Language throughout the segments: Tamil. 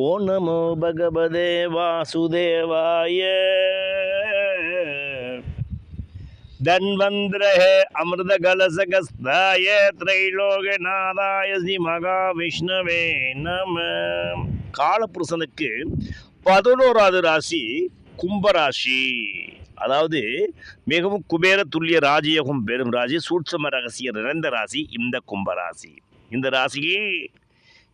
ஓ நமோ பகவதே வாசுதேவாய. தன்வந்திரஹே அமிர்த கலசகஸ்தாய திரைலோகநாதாய ஸ்ரீ மகாவிஷ்ணவே நம. காலபுருஷனுக்கு பதினோராவது ராசி கும்பராசி. அதாவது மிகவும் குபேர துல்லிய ராஜயோகம் பெறும் ராசி சூட்சம ரகசிய நிறைந்த ராசி இந்த கும்பராசி. இந்த ராசியில்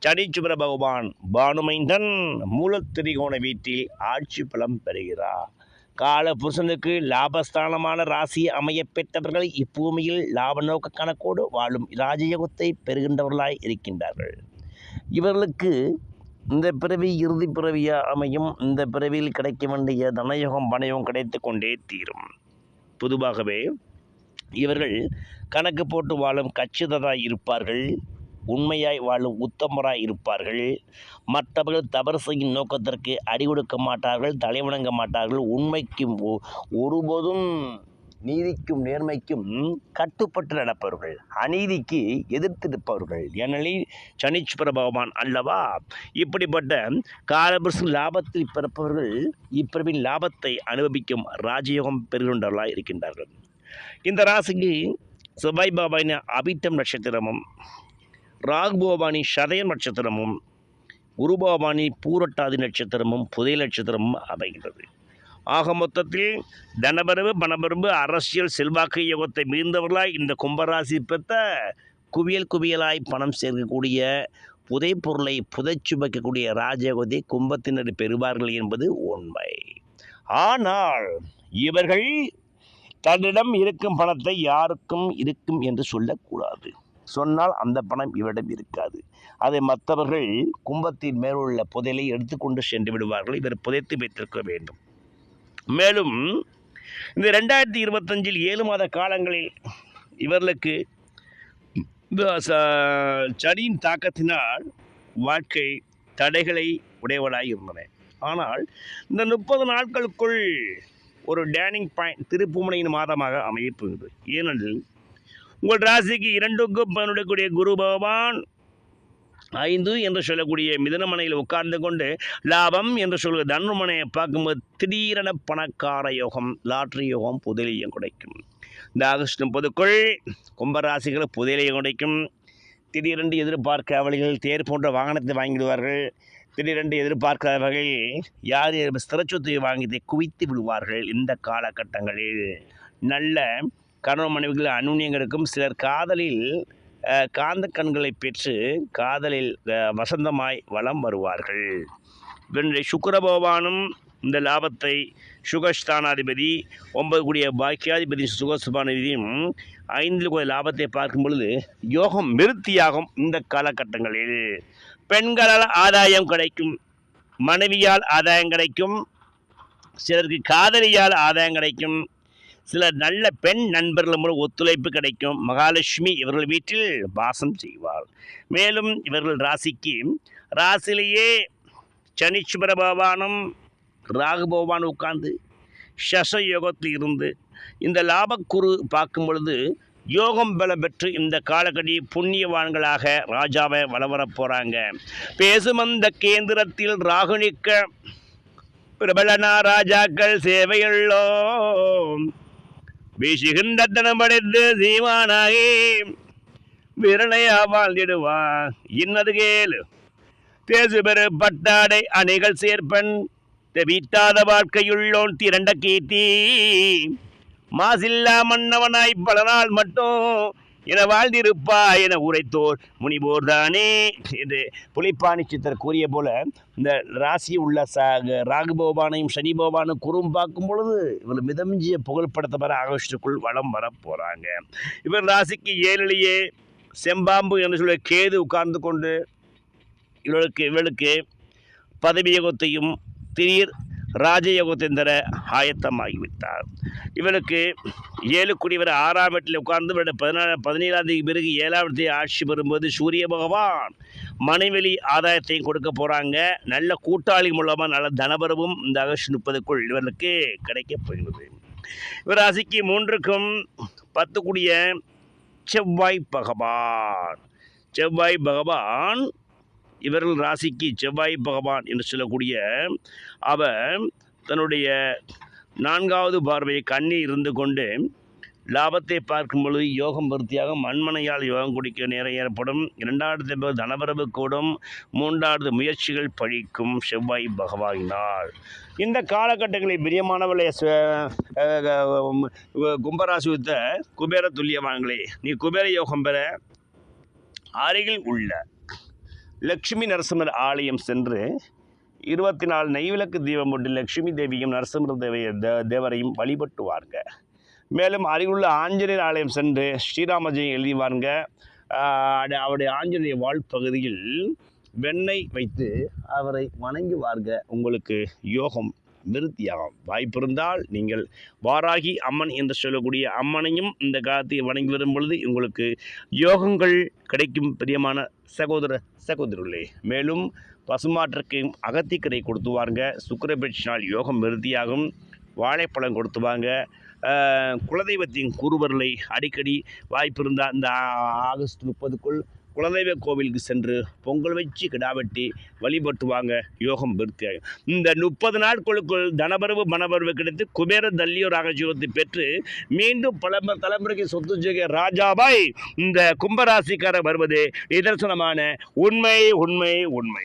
சனீச்சுவர பகவான் பானுமைந்தன் மூலத்திரிகோண வீட்டில் ஆட்சி பலம் பெறுகிறார். கால புருஷனுக்கு லாபஸ்தானமான ராசி அமையப்பெற்றவர்கள் இப்பூமியில் லாப நோக்க கணக்கோடு வாழும் ராஜயோகத்தை பெறுகின்றவர்களாய் இருக்கின்றார்கள். இவர்களுக்கு இந்த பிறவி இறுதி பிறவியாக அமையும். இந்த பிறவியில் கிடைக்க வேண்டிய தனயோகம் பணயோகம் கிடைத்து கொண்டே தீரும். பொதுவாகவே இவர்கள் கணக்கு போட்டு வாழும் கச்சிதராக இருப்பார்கள். உண்மையாய் வாழும் உத்தமராய் இருப்பார்கள். மற்றவர்கள் தவறு செய்யும் நோக்கத்திற்கு அடி கொடுக்க மாட்டார்கள் தலைவணங்க மாட்டார்கள். உண்மைக்கும் ஒ- ஒருபோதும் நீதிக்கும் நேர்மைக்கும் கட்டுப்பட்டு நடப்பவர்கள் அநீதிக்கு எதிர்த்து நிற்பவர்கள். ஏனெனில் சனீஸ்வர பகவான் அல்லவா? இப்படிப்பட்ட காலபுருஷன் லாபத்தில் பிறப்பவர்கள் இப்பிறவின் லாபத்தை அனுபவிக்கும் ராஜயோகம் பெறுகின்றவர்களாக இருக்கின்றார்கள். இந்த ராசிக்கு செவ்வாய் பாபாவின் அபிட்டம் நட்சத்திரமும் ராகுபவானி சதயம் நட்சத்திரமும் குருபவானி பூரட்டாதி நட்சத்திரமும் புதை நட்சத்திரமும் அமைகிறது. ஆக மொத்தத்தில் தனபரவு பணபரவு அரசியல் செல்வாக்கு யோகத்தை மிகுந்தவர்களாய் இந்த கும்பராசி பெற்ற குவியல் குவியலாய் பணம் சேர்க்கக்கூடிய புதை பொருளை புதைச்சு ராஜயோகத்தை கும்பத்தினர் பெறுவார்கள் என்பது உண்மை. ஆனால் இவர்கள் தன்னிடம் இருக்கும் பணத்தை யாருக்கும் இருக்கும் என்று சொல்லக்கூடாது. சொன்னால் அந்த பணம் இவரிடம் இருக்காது. அதை மற்றவர்கள் கும்பத்தின் மேலுள்ள புதையலை எடுத்துக்கொண்டு சென்று விடுவார்கள். இவர் புதைத்து வைத்திருக்க வேண்டும். மேலும் இந்த ரெண்டாயிரத்தி இருபத்தஞ்சில் ஏழு மாத காலங்களில் இவர்களுக்கு இந்த ச- சனியின் தாக்கத்தினால் வாழ்க்கை தடைகளை உடையவளாய் இருந்தன. ஆனால் இந்த முப்பது நாட்களுக்குள் ஒரு டேனிங் பாயிண்ட் திருப்புமுனையின் மாதமாக அமையப்போகுது ஏனெனில் உங்கள் ராசிக்கு இரண்டுக்கும் பயனுடக்கூடிய குரு பகவான் ஐந்து என்று சொல்லக்கூடிய மிதனமனையில் உட்கார்ந்து கொண்டு லாபம் என்று சொல்கிற தனுமனையை பார்க்கும்போது திடீரென பணக்கார யோகம் லாட்ரி யோகம் புதலியம் கிடைக்கும். இந்த ஆகஸ்ட் முப்பதுக்குள் கும்பராசிகள் புதையலையும் கிடைக்கும். திடீரென்று எதிர்பார்க்க அவளிகள் தேர் போன்ற வாகனத்தை வாங்கிடுவார்கள். திடீரென்று எதிர்பார்க்காத வகையில் யார் சிறச்சொத்தை வாங்கி குவித்து விடுவார்கள் இந்த காலகட்டங்களில். நல்ல கணவன் மனைவிகள் அனுநியங்கள் இருக்கும் சிலர் காதலில் காந்த கண்களை பெற்று காதலில் வசந்தமாய் வலம் வருவார்கள். இவனுடைய சுக்கர பகவானும் இந்த லாபத்தை சுகஸ்தானாதிபதி ஒன்பது கூடிய பாக்கியாதிபதி சுகஸ்தானாதிபதியும் ஐந்தில் கூடிய லாபத்தை பார்க்கும் பொழுது யோகம் மிருத்தியாகும் இந்த காலகட்டங்களில். பெண்களால் ஆதாயம் கிடைக்கும் மனைவியால் ஆதாயம் கிடைக்கும் சிலருக்கு காதலியால் ஆதாயம் கிடைக்கும் சில நல்ல பெண் நண்பர்கள் மூலம் ஒத்துழைப்பு கிடைக்கும். மகாலட்சுமி இவர்கள் வீட்டில் வாசம் செய்வார் மேலும் இவர்கள் ராசிக்கு ராசிலேயே சனீஸ்வர பகவானும் ராகு பகவான் உட்கார்ந்து சச யோகத்தில் இருந்து இந்த லாபக்குரு பார்க்கும் பொழுது யோகம் பலம் பெற்று இந்த காலகடி புண்ணியவான்களாக ராஜாவை வளவரப் போகிறாங்க பேசும் அந்த கேந்திரத்தில் ராகுனிக்க பிரபலனா ராஜாக்கள் சேவையுள்ளோம். வீசுகின்ற படைத்து சீமானாகி விரணையா வாழ்ந்திடுவா? இன்னது கேளு. தேசு பெரு பட்டாடை அணைகள் சேர்ப்பன். தெவித்தாத வாழ்க்கையுள்ளோன் திரண்ட கீர்த்தி. மாசில்லா மன்னவனாய் பல நாள் மட்டும் என வாழ்ந்திருப்பா என உரைத்தோர் முனிவோர் தானே என்று புலிப்பாணி சித்தர் கூறிய போல இந்த ராசி உள்ள ச ராகுபோபானையும் சனிபோபானும் குறும் பார்க்கும் பொழுது இவர் மிதமிஞ்சிய புகழ்படுத்தப்பட ஆகஸ்டுக்குள் வளம் வர போகிறாங்க இவர் ராசிக்கு ஏழிலேயே செம்பாம்பு என்று சொல்ல கேது உட்கார்ந்து கொண்டு இவளுக்கு இவளுக்கு பதவியகத்தையும் திடீர் ராஜயோகத்தையும் ஆயத்தமாகிவிட்டார். இவளுக்கு ஏழு குடிவர் ஆறாம் வீட்டில் உட்கார்ந்து இவருடைய பதினாறு பதினேழாம் தேதி பிறகு ஏழாம் தேதி ஆட்சி பெறும்போது சூரிய பகவான் மனைவெளி ஆதாயத்தையும் கொடுக்க போகிறாங்க நல்ல கூட்டாளி மூலமாக நல்ல தனபரவும் இந்த ஆகஸ்ட் முப்பதுக்குள் இவர்களுக்கு கிடைக்கப் போகிறது. இவர் ராசிக்கு மூன்றுக்கும் பத்து கூடிய செவ்வாய் பகவான். செவ்வாய் பகவான் இவர்கள் ராசிக்கு செவ்வாய் பகவான் என்று சொல்லக்கூடிய அவர் தன்னுடைய நான்காவது பார்வையை கண்ணி இருந்து கொண்டு லாபத்தை பார்க்கும் பொழுது யோகம் விருத்தியாக மண்மனையால் யோகம் குடிக்க நேரம் ஏற்படும். இரண்டாவது என்பது தனவரவு கூடும். மூன்றாவது முயற்சிகள் பழிக்கும் செவ்வாய் பகவாயினால். இந்த காலகட்டங்களில் பிரியமானவர்களே ச- கும்பராசி வைத்த குபேர துல்லியவான்களே நீ குபேர யோகம் பெற அருகில் உள்ள லக்ஷ்மி நரசிம்மர் ஆலயம் சென்று இருபத்தி நாலு நெய்விளக்கு தீபம் போட்டு லட்சுமி தேவியும் நரசிம்மர் தேவைய தேவரையும் வழிபட்டு வாருங்க மேலும் அருகிலுள்ள ஆஞ்சநேயர் ஆலயம் சென்று ஸ்ரீராமஜெயம் எழுதி வாருங்க அவருடைய ஆஞ்சநேய வாழ் பகுதியில் வெண்ணெய் வைத்து அவரை வணங்கி வாருங்க உங்களுக்கு யோகம் விருத்தியாகும் வாய்ப்பிருந்தால் நீங்கள் வாராகி அம்மன் என்று சொல்லக்கூடிய அம்மனையும் இந்த காலத்தில் வணங்கி வரும் பொழுது உங்களுக்கு யோகங்கள் கிடைக்கும் பிரியமான சகோதர சகோதரர்களே மேலும் பசுமாற்றுக்கு அகத்திக்கரை கொடுத்து வாருங்க. சுக்கரபட்சினால் யோகம் விருத்தியாகும். வாழைப்பழம் கொடுத்துவாங்க குலதெய்வத்தின் கூறுவர்களை அடிக்கடி வாய்ப்பிருந்தால் இந்த ஆகஸ்ட் முப்பதுக்குள் குலதெய்வ கோவிலுக்கு சென்று பொங்கல் வச்சு கிடா வெட்டி வழிபட்டு வாங்க யோகம் விருத்தியாகும் இந்த முப்பது நாட்களுக்குள் தனபரவு மனபரவு கிடைத்து குபேர தல்லியோ ராகஜீவத்தை பெற்று மீண்டும் பல தலைமுறைக்கு சொத்து செய்ய ராஜாபாய் இந்த கும்பராசிக்காரர் வருவது. நிதர்சனமான உண்மை உண்மை உண்மை.